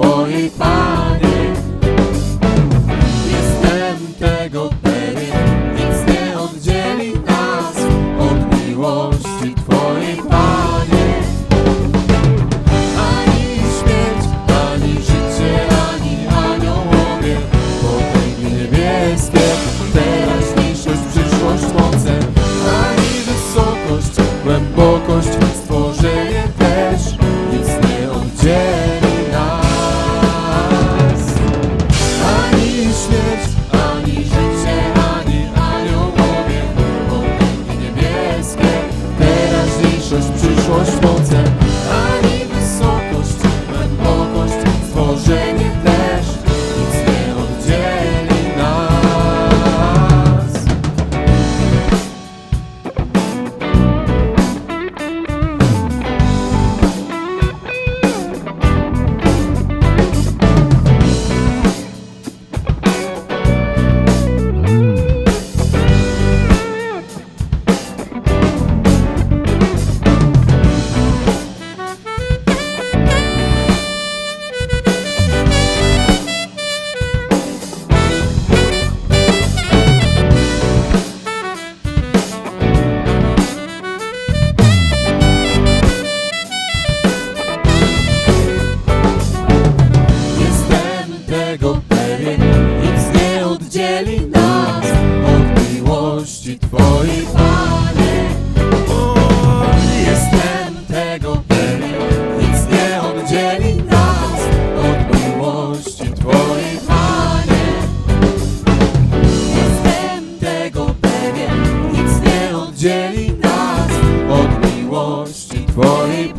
我一把 przez przyszłość moce Czy Twojej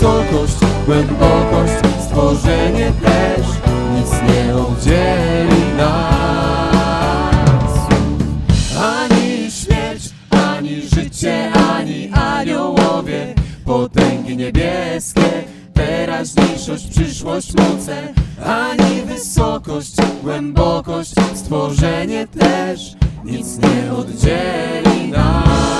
wysokość, głębokość, stworzenie też nic nie oddzieli nas. Ani śmierć, ani życie, ani aniołowie, potęgi niebieskie, teraźniejszość, przyszłość, moce, ani wysokość, głębokość, stworzenie też nic nie oddzieli nas.